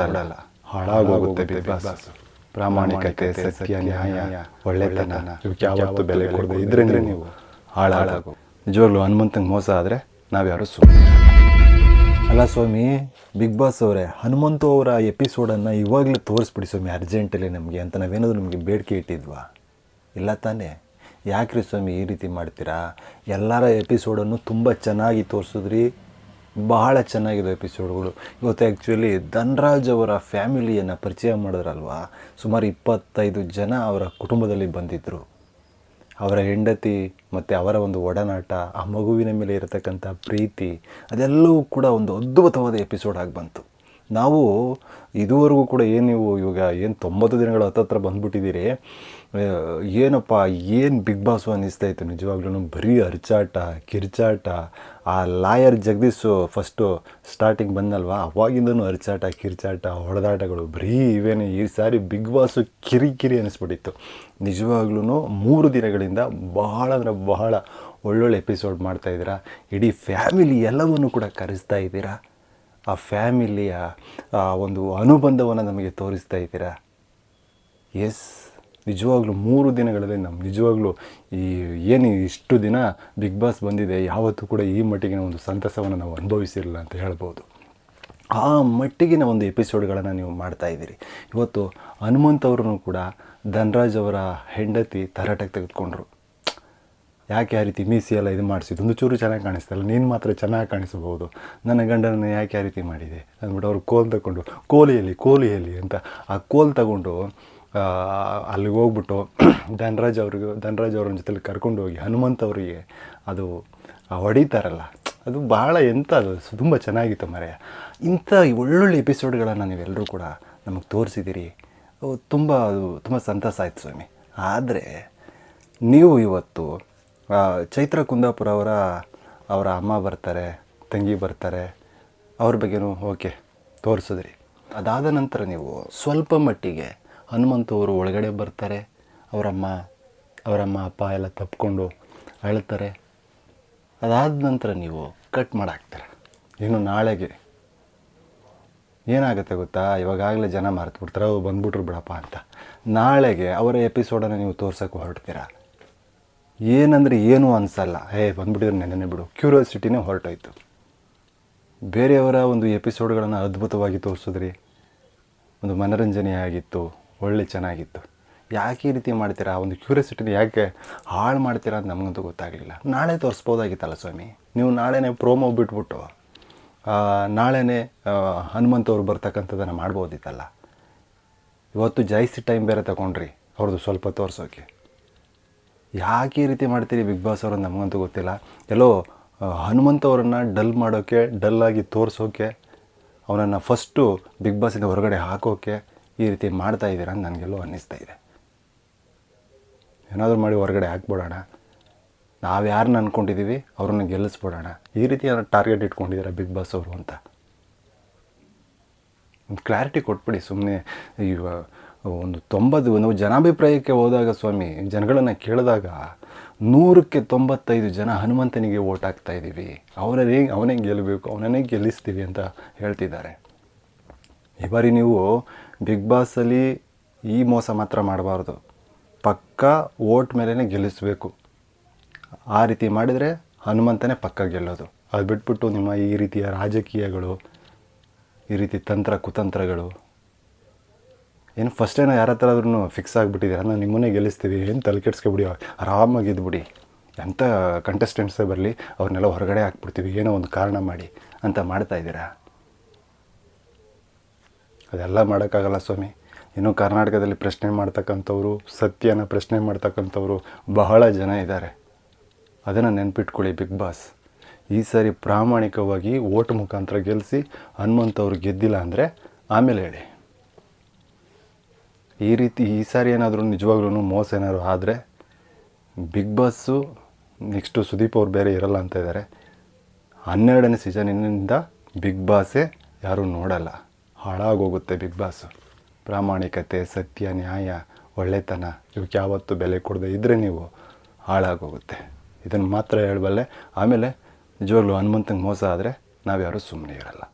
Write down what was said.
ನೋಡಲ್ಲ. ಹಾಳಾಗೋಗುತ್ತೆ big boss. ಪ್ರಾಮಾಣಿಕತೆ, ಸತ್ಯ, ನ್ಯಾಯ, ಒಳ್ಳೆತನ, ಇವಕ್ಕೆ ಯಾವತ್ತು ಬೆಲೆ ಕೊಡದೆ ಇದ್ರೆ ನೀವು ಹಾಳಾಗು ನಿಜವಾಗ್ಲೂ ಹನುಮಂತಂಗೆ ಮೋಸ ಆದರೆ ನಾವ್ಯಾರು ಸುಮ್ಮನೆ ಅಲ್ಲ ಸ್ವಾಮಿ ಬಿಗ್ ಬಾಸ್ ಅವರೇ, ಹನುಮಂತ ಅವರ ಎಪಿಸೋಡನ್ನು ಇವಾಗಲೇ ತೋರಿಸ್ಬಿಡಿ ಸ್ವಾಮಿ ಅರ್ಜೆಂಟಲ್ಲಿ ನಮಗೆ ಅಂತ ನಾವೇನಾದರೂ ನಿಮಗೆ ಬೇಡಿಕೆ ಇಟ್ಟಿದ್ವಾ? ಇಲ್ಲ ತಾನೇ. ಯಾಕ್ರಿ ಸ್ವಾಮಿ ಈ ರೀತಿ ಮಾಡ್ತೀರಾ? ಎಲ್ಲರ ಎಪಿಸೋಡನ್ನು ತುಂಬ ಚೆನ್ನಾಗಿ ತೋರಿಸಿದ್ರಿ. ಬಹಳ ಚೆನ್ನಾಗಿದೆ ಎಪಿಸೋಡ್ಗಳು ಇವತ್ತು ಆ್ಯಕ್ಚುಲಿ ಧನ್ರಾಜ್ ಅವರ ಫ್ಯಾಮಿಲಿಯನ್ನು ಪರಿಚಯ ಮಾಡಿದ್ರಲ್ವಾ? ಸುಮಾರು ಇಪ್ಪತ್ತೈದು ಜನ ಅವರ ಕುಟುಂಬದಲ್ಲಿ ಬಂದಿದ್ದರು ಅವರ ಹೆಂಡತಿ ಮತ್ತು ಅವರ ಒಂದು ಒಡನಾಟ, ಆ ಮಗುವಿನ ಮೇಲೆ ಇರತಕ್ಕಂಥ ಪ್ರೀತಿ, ಅದೆಲ್ಲವೂ ಕೂಡ ಒಂದು ಅದ್ಭುತವಾದ ಎಪಿಸೋಡ್ ಆಗಿ ಬಂತು. ನಾವು ಇದುವರೆಗೂ ಕೂಡ ಏನು ನೀವು ಇವಾಗ ಏನು ತೊಂಬತ್ತು ದಿನಗಳ ಹತ್ತತ್ರ ಬಂದುಬಿಟ್ಟಿದ್ದೀರಿ ಏನಪ್ಪ, ಏನು ಬಿಗ್ ಬಾಸು ಅನ್ನಿಸ್ತಾ ಇತ್ತು ನಿಜವಾಗ್ಲೂ ಬರೀ ಅರ್ಚಾಟ ಕಿರ್ಚಾಟ, ಆ ಲಾಯರ್ ಜಗದೀಶು ಫಸ್ಟು ಸ್ಟಾರ್ಟಿಂಗ್ ಬಂದಲ್ವಾ? ಅವಾಗಿಂದನೂ ಅರ್ಚಾಟ ಕಿರ್ಚಾಟ, ಹೊಡೆದಾಟಗಳು ಬರೀ ಇವೇನೇ. ಈ ಸಾರಿ ಬಿಗ್ ಬಾಸು ಕಿರಿಕಿರಿ ಕಿರಿ ಅನ್ನಿಸ್ಬಿಟ್ಟಿತ್ತು. ನಿಜವಾಗ್ಲೂ ಮೂರು ದಿನಗಳಿಂದ ಬಹಳ ಅಂದರೆ ಬಹಳ ಒಳ್ಳೊಳ್ಳೆ ಎಪಿಸೋಡ್ ಮಾಡ್ತಾಯಿದ್ದೀರಾ ಇಡೀ ಫ್ಯಾಮಿಲಿ ಎಲ್ಲವನ್ನು ಕೂಡ ಕರೆಸ್ತಾ ಇದ್ದೀರಾ? ಆ ಫ್ಯಾಮಿಲಿಯ, ಆ, ಒಂದು ಅನುಬಂಧವನ್ನು ನಮಗೆ ತೋರಿಸ್ತಾ ಇದ್ದೀರಾ? ಎಸ್, ನಿಜವಾಗ್ಲೂ ಮೂರು ದಿನಗಳಲ್ಲಿ ನಮ್ಮ ನಿಜವಾಗ್ಲೂ ಈ, ಏನು ಇಷ್ಟು ದಿನ ಬಿಗ್ ಬಾಸ್ ಬಂದಿದೆ, ಯಾವತ್ತೂ ಕೂಡ ಈ ಮಟ್ಟಿಗಿನ ಒಂದು ಸಂತಸವನ್ನು ನಾವು ಅನುಭವಿಸಿರಲಿಲ್ಲ ಅಂತ ಹೇಳ್ಬೋದು. ಆ ಮಟ್ಟಿಗಿನ ಒಂದು ಎಪಿಸೋಡ್ಗಳನ್ನು ನೀವು ಮಾಡ್ತಾ ಇದ್ದೀರಿ. ಇವತ್ತು ಹನುಮಂತವ್ರೂ ಕೂಡ ಧನ್ರಾಜ್ ಅವರ ಹೆಂಡತಿ ತರಾಟೆಗೆ ತೆಗೆದುಕೊಂಡ್ರು. ಯಾಕೆ ಆ ರೀತಿ ಮೀಸಿ ಎಲ್ಲ ಇದು ಮಾಡಿಸಿದ್ದು? ಒಂದು ಚೂರು ಚೆನ್ನಾಗಿ ಕಾಣಿಸ್ತಲ್ಲ, ನೀನು ಮಾತ್ರ ಚೆನ್ನಾಗಿ ಕಾಣಿಸಬಹುದು. ನನ್ನ ಗಂಡನನ್ನು ಯಾಕೆ ಆ ರೀತಿ ಮಾಡಿದೆ? ಅಂದ್ಬಿಟ್ಟು ಅವರು ಕೋಲ್ ತಗೊಂಡು, ಕೋಲಿಯಲ್ಲಿ ಕೋಲಿಯಲ್ಲಿ ಅಂತ ಆ ಕೋಲ್ ತಗೊಂಡು ಅಲ್ಲಿಗೆ ಹೋಗ್ಬಿಟ್ಟು ಧನರಾಜ್ ಅವ್ರಿಗೆ, ಧನರಾಜ್ ಅವ್ರ ಜೊತೆಲಿ ಕರ್ಕೊಂಡು ಹೋಗಿ ಹನುಮಂತ್ ಅವರಿಗೆ ಅದು ಹೊಡಿತಾರಲ್ಲ, ಅದು ಭಾಳ ಎಂಥ ಅದು ತುಂಬ ಚೆನ್ನಾಗಿತ್ತು ಮರೆಯ. ಇಂಥ ಒಳ್ಳೊಳ್ಳೆ ಎಪಿಸೋಡ್ಗಳನ್ನು ನೀವೆಲ್ಲರೂ ಕೂಡ ನಮಗೆ ತೋರಿಸಿದ್ದೀರಿ. ತುಂಬ ಅದು, ತುಂಬ ಸಂತಸ ಆಯಿತು ಸ್ವಾಮಿ. ಆದರೆ, ನೀವು ಇವತ್ತು ಚೈತ್ರ ಕುಂದಾಪುರ ಅವರ ಅವರ ಅಮ್ಮ ಬರ್ತಾರೆ, ತಂಗಿ ಬರ್ತಾರೆ, ಅವ್ರ ಬಗ್ಗೆನೂ ಓಕೆ, ತೋರಿಸಿದ್ರಿ. ಅದಾದ ನಂತರ ನೀವು ಸ್ವಲ್ಪ ಮಟ್ಟಿಗೆ ಹನುಮಂತವರು ಒಳಗಡೆ ಬರ್ತಾರೆ, ಅವರಮ್ಮ ಅವರಮ್ಮ, ಅಪ್ಪ ಎಲ್ಲ ತಪ್ಪಿಕೊಂಡು ಅಳ್ತಾರೆ. ಅದಾದ ನಂತರ ನೀವು ಕಟ್ ಮಾಡಾಕ್ತಾರೆ. ಇನ್ನು ನಾಳೆಗೆ ಏನಾಗುತ್ತೆ ಗೊತ್ತಾ? ಇವಾಗಲೇ ಜನ ಮರ್ತು ಬಿಡ್ತಾರೆ ಅವ್ರು ಬಂದ್ಬಿಟ್ರು ಬಿಡಪ್ಪ ಅಂತ. ನಾಳೆಗೆ ಅವರ ಎಪಿಸೋಡನ್ನು ನೀವು ತೋರ್ಸೋಕ್ಕೆ ಹೊರಡ್ತೀರಾ? ಏನಂದರೆ ಏನೂ ಅನಿಸಲ್ಲ. ಹೇ ಬಂದ್ಬಿಟ್ಟಿದ್ರೆ ನೆನೆನೆ ಬಿಡು. ಕ್ಯೂರಿಯಾಸಿಟಿನೇ ಹೊರಟೋಯ್ತು. ಬೇರೆಯವರ ಒಂದು ಎಪಿಸೋಡ್ಗಳನ್ನು ಅದ್ಭುತವಾಗಿ ತೋರಿಸಿದ್ರಿ. ಒಂದು ಮನರಂಜನೆಯಾಗಿತ್ತು, ಒಳ್ಳೆ ಚೆನ್ನಾಗಿತ್ತು. ಯಾಕೆ ಈ ರೀತಿ ಮಾಡ್ತೀರಾ? ಒಂದು ಕ್ಯೂರಿಯಾಸಿಟಿನ ಯಾಕೆ ಹಾಳು ಮಾಡ್ತೀರಾ ಅಂತ ನಮಗಂತೂ ಗೊತ್ತಾಗಲಿಲ್ಲ. ನಾಳೆ ತೋರಿಸ್ಬೋದಾಗಿತ್ತಲ್ಲ ಸ್ವಾಮಿ. ನೀವು ನಾಳೆನೇ ಪ್ರೋಮೋ ಬಿಟ್ಬಿಟ್ಟು ನಾಳೆನೇ ಹನುಮಂತ ಹನುಮಂತ್ ಅವ್ರು ಬರ್ತಕ್ಕಂಥದ್ದನ್ನು ಮಾಡ್ಬೋದಿತ್ತಲ್ಲ. ಇವತ್ತು ಜಾಸ್ತಿ ಟೈಮ್ ಬೇರೆ ತಗೊಂಡ್ರಿ. ಅವ್ರದ್ದು ಸ್ವಲ್ಪ ತೋರಿಸೋಕೆ. ಯಾಕೆ ಈ ರೀತಿ ಮಾಡ್ತೀರಿ ಬಿಗ್ ಬಾಸ್ ಅವರು ನಮಗಂತೂ ಗೊತ್ತಿಲ್ಲ. ಎಲ್ಲೋ ಹನುಮಂತ ಅವರನ್ನು ಡಲ್ ಮಾಡೋಕ್ಕೆ ಡಲ್ಲಾಗಿ ತೋರಿಸೋಕೆ, ಅವನನ್ನು ಫಸ್ಟು ಬಿಗ್ ಬಾಸಿಂದ ಹೊರಗಡೆ ಹಾಕೋಕೆ ಈ ರೀತಿ ಮಾಡ್ತಾ ಇದ್ದೀರಾ ಅಂತ ನನಗೆಲ್ಲೋ ಅನ್ನಿಸ್ತಾ ಇದೆ. ಏನಾದರೂ ಮಾಡಿ ಹೊರಗಡೆ ಹಾಕ್ಬಿಡೋಣ. ನಾವು ಯಾರನ್ನ ಅಂದ್ಕೊಂಡಿದ್ದೀವಿ ಅವ್ರನ್ನ ಗೆಲ್ಲಿಸ್ಬಿಡೋಣ. ಈ ರೀತಿ ಟಾರ್ಗೆಟ್ ಇಟ್ಕೊಂಡಿದ್ದಾರೆ ಬಿಗ್ ಬಾಸ್ ಅವರು ಅಂತ? ಒಂದು ಕ್ಲಾರಿಟಿ ಕೊಟ್ಬಿಡಿ ಸುಮ್ಮನೆ ಈಗ ಒಂದು ತೊಂಬತ್ತು, ನಾವು ಜನಾಭಿಪ್ರಾಯಕ್ಕೆ ಹೋದಾಗ ಸ್ವಾಮಿ, ಜನಗಳನ್ನು ಕೇಳಿದಾಗ ನೂರಕ್ಕೆ ತೊಂಬತ್ತೈದು ಜನ ಹನುಮಂತನಿಗೆ ಓಟ್ ಹಾಕ್ತಾ ಇದ್ದೀವಿ. ಅವನೇ ಅವನೇ ಗೆಲ್ಲಬೇಕು ಅವನನ್ನೇ ಗೆಲ್ಲಿಸ್ತೀವಿ ಅಂತ ಹೇಳ್ತಿದ್ದಾರೆ. ಈ ಬಾರಿ ನೀವು ಬಿಗ್ ಬಾಸಲ್ಲಿ ಈ ಮೋಸ ಮಾತ್ರ ಮಾಡಬಾರ್ದು. ಪಕ್ಕ ಓಟ್ ಮೇಲೇ ಗೆಲ್ಲಿಸಬೇಕು. ಆ ರೀತಿ ಮಾಡಿದರೆ ಹನುಮಂತನೇ ಪಕ್ಕ ಗೆಲ್ಲೋದು. ಅದು ಬಿಟ್ಬಿಟ್ಟು ನಿಮ್ಮ ಈ ರೀತಿಯ ರಾಜಕೀಯಗಳು, ಈ ರೀತಿ ತಂತ್ರ ಕುತಂತ್ರಗಳು ಏನು ಫಸ್ಟ್ ಏನೋ ಯಾರ ಹತ್ರ ಆದ್ರೂ ಫಿಕ್ಸ್ ಆಗಿಬಿಟ್ಟಿದ್ದೀರ ನಾನು ನಿಮ್ಮನ್ನೇ ಗೆಲ್ಲಿಸ್ತೀವಿ. ಏನು ತಲೆ ಕೆಡ್ಸ್ಕೊಬಿಡಿ. ಆರಾಮಾಗಿ ಇದ್ಬಿಡಿ. ಎಂಥ ಕಂಟೆಸ್ಟೆಂಟ್ಸೇ ಬರಲಿ, ಅವ್ರನ್ನೆಲ್ಲ ಹೊರಗಡೆ ಹಾಕ್ಬಿಡ್ತೀವಿ. ಏನೋ ಒಂದು ಕಾರಣ ಮಾಡಿ ಅಂತ ಮಾಡ್ತಾ ಇದ್ದೀರಾ? ಅದೆಲ್ಲ ಮಾಡೋಕ್ಕಾಗಲ್ಲ ಸ್ವಾಮಿ. ಇನ್ನು ಕರ್ನಾಟಕದಲ್ಲಿ ಪ್ರಶ್ನೆ ಮಾಡ್ತಕ್ಕಂಥವ್ರು, ಸತ್ಯನ ಪ್ರಶ್ನೆ ಮಾಡ್ತಕ್ಕಂಥವ್ರು ಬಹಳ ಜನ ಇದ್ದಾರೆ. ಅದನ್ನು ನೆನ್ಪಿಟ್ಕೊಳ್ಳಿ ಬಿಗ್ ಬಾಸ್. ಈ ಸಾರಿ ಪ್ರಾಮಾಣಿಕವಾಗಿ ಓಟ್ ಮುಖಾಂತರ ಗೆಲ್ಲಿಸಿ ಹನುಮಂತವ್ರು ಗೆದ್ದಿಲ್ಲ ಅಂದರೆ ಆಮೇಲೆ ಹೇಳಿ. ಈ ರೀತಿ ಈ ಸಾರಿ ಏನಾದರೂ ನಿಜವಾಗ್ಲೂ ಮೋಸ ಏನಾದ್ರು ಆದರೆ ಬಿಗ್ ಬಾಸ್ಸು ನೆಕ್ಸ್ಟು ಸುದೀಪ್ ಅವ್ರು ಬೇರೆ ಇರಲ್ಲ ಅಂತ ಇದ್ದಾರೆ ಹನ್ನೆರಡನೇ ಸೀಸನಿನಿಂದ ಬಿಗ್ ಬಾಸೇ ಯಾರೂ ನೋಡಲ್ಲ. ಹಾಳಾಗೋಗುತ್ತೆ ಬಿಗ್ ಬಾಸು. ಪ್ರಾಮಾಣಿಕತೆ, ಸತ್ಯ, ನ್ಯಾಯ, ಒಳ್ಳೆತನ ಇವಕ್ಕೆ ಯಾವತ್ತೂ ಬೆಲೆ ಕೊಡದೆ ಇದ್ದರೆ ನೀವು ಹಾಳಾಗೋಗುತ್ತೆ. ಇದನ್ನು ಮಾತ್ರ ಹೇಳಬಲ್ಲೆ, ಆಮೇಲೆ ನಿಜವಾಗ್ಲೂ ಹನುಮಂತಂಗೆ ಮೋಸ ಆದರೆ ನಾವ್ಯಾರೂ ಸುಮ್ಮನೆ ಇರಲ್ಲ.